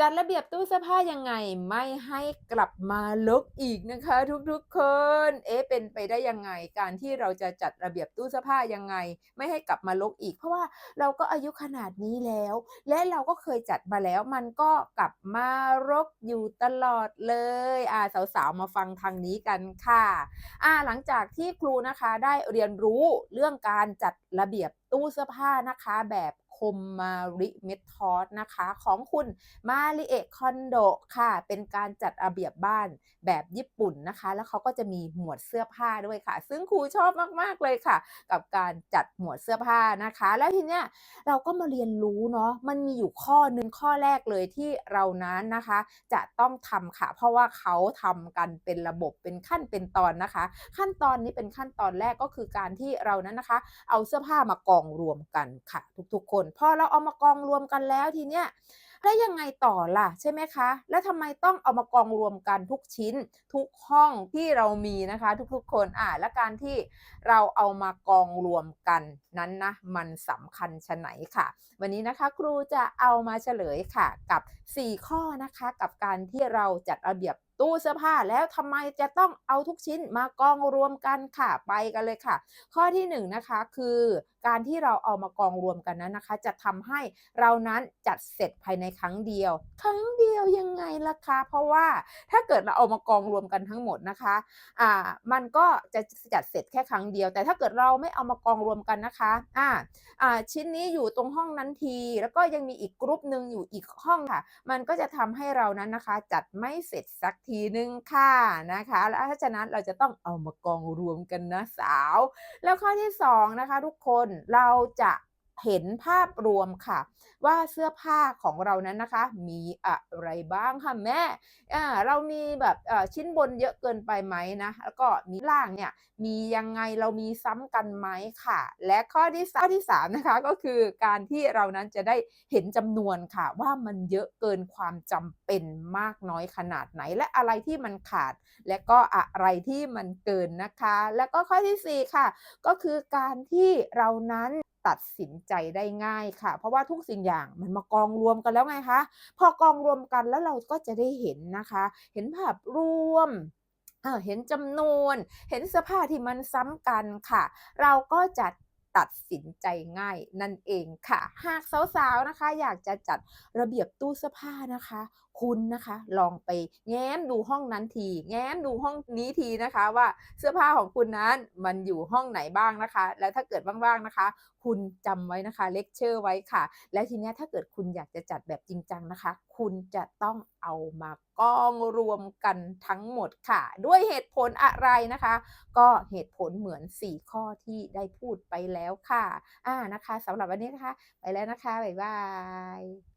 จัดระเบียบตู้เสื้อผ้ายังไงไม่ให้กลับมารกอีกนะคะ ทุกๆคน เอ๊ะเป็นไปได้ยังไง การที่เราจะจัดระเบียบตู้เสื้อผ้ายังไง ไม่ให้กลับมารกอีก เพราะว่าเราก็อายุขนาดนี้แล้ว และเราก็เคยจัดมาแล้ว มันก็กลับมารกอยู่ตลอดเลยอ่าสาวๆมาฟังทางนี้กันค่ะอ่าหลังจากที่ครูนะคะได้เรียนรู้เรื่องการจัดระเบียบตู้เสื้อผ้านะคะแบบ คมมาริเมทอดนะคะ ของคุณมาริเอะคอนโดค่ะ เป็นการจัดระเบียบบ้านแบบญี่ปุ่นนะคะ แล้วเขาก็จะมีหมวดเสื้อผ้าด้วยค่ะ ซึ่งครูชอบมาก ๆ เลยค่ะ กับการจัดหมวดเสื้อผ้านะคะ แล้วทีเนี้ยเราก็มาเรียนรู้เนาะมันมีอยู่ข้อหนึ่งข้อแรกเลยที่เรานั้นนะคะ จะต้องทำค่ะ เพราะว่าเขาทำกันเป็นระบบเป็นขั้นเป็นตอนนะคะ ขั้นตอนนี้เป็นขั้นตอนแรกก็คือการที่เรานั้นนะคะ เอาเสื้อผ้ามากองรวมกันค่ะ ทุกๆคนพอเราเอามากองรวมกันแล้วทีเนี้ยแล้วยังไงต่อล่ะใช่ไหมคะ แล้วทำไมต้องเอามากองรวมกันทุกชิ้นทุกห้องที่เรามีนะคะ ทุกๆคนอ่าและการที่เราเอามากองรวมกันนั้นนะมันสำคัญไฉนค่ะ วันนี้นะคะครูจะเอามาเฉลยค่ะกับ 4 ข้อนะคะกับการที่เราจัดระเบียบตู้เสื้อผ้าแล้วทำไมจะต้องเอาทุกชิ้นมากองรวมกันค่ะไปกันเลยค่ะ ข้อที่1นะคะคือ การที่เราเอามากองรวมกันนั้นนะคะ จะทำให้เรานั้นจัดเสร็จภายในครั้งเดียว ครั้งเดียวยังไงล่ะคะเพราะว่าถ้าเกิดเราเอามากองรวมกันทั้งหมดนะคะอ่ามันก็จะจัดเสร็จแค่ครั้งเดียว แต่ถ้าเกิดเราไม่เอามากองรวมกันนะคะอ่าอ่าชิ้นนี้อยู่ตรงห้องนั้นที แล้วก็ยังมีอีก group หนึ่งอยู่อีกห้องค่ะ มันก็จะทำให้เรานั้นนะคะ จัดไม่เสร็จสักทีหนึ่งค่ะนะคะแล้วเพราฉะนั้นเราจะต้องเอามากองรวมกันนะสาว แล้วข้อที่2นะคะทุกคนเราจะ เห็นภาพรวมค่ะ ว่าเสื้อผ้าของเรานั้นนะคะ มีอะไรบ้างค่ะแม่อ่าเรามีแบบชิ้นบนเยอะเกินไปไหมนะแล้วก็มีล่างเนี่ยมียังไงเรามีซ้ำกันไหมค่ะ และข้อที่3ข้อที่3นะคะก็คือการที่เรานั้นจะได้เห็นจำนวนค่ะ ว่ามันเยอะเกินความจำเป็นมากน้อยขนาดไหน และอะไรที่มันขาด และก็อะไรที่มันเกินนะคะ แล้วก็ข้อทีสี่4 ค่ะ ก็คือการที่เรานั้น ตัดสินใจได้ง่ายค่ะ เพราะว่าทุกสิ่งอย่างมันมากองรวมกันแล้วไงคะพอกองรวมกันแล้วเราก็จะได้เห็นนะคะ เห็นภาพรวมเออเห็นจำนวน เห็นเสื้อผ้าที่มันซ้ำกันค่ะ เราก็จะ ตัดสินใจง่ายนั่นเองค่ะ หากสาวๆนะคะ อยากจะจัดระเบียบตู้เสื้อผ้านะคะ คุณนะคะ ลองไปแง้มดูห้องนั้นที แง้มดูห้องนี้ทีนะคะ ว่าเสื้อผ้าของคุณนั้นมันอยู่ห้องไหนบ้างนะคะ แล้วถ้าเกิดว่างๆนะคะ คุณจำไว้นะคะเลกเชอร์ไว้ค่ะ แล้วทีนี้ถ้าเกิดคุณอยากจะจัดแบบจริงจังนะคะ คุณจะต้องเอามากองรวมกันทั้งหมดค่ะ ด้วยเหตุผลอะไรนะคะ ก็เหตุผลเหมือน 4 ข้อที่ได้พูดไปแล้วแล้วค่ะอ่านะคะสำหรับวันนี้นะคะ ไปแล้วนะคะบ๊ายบาย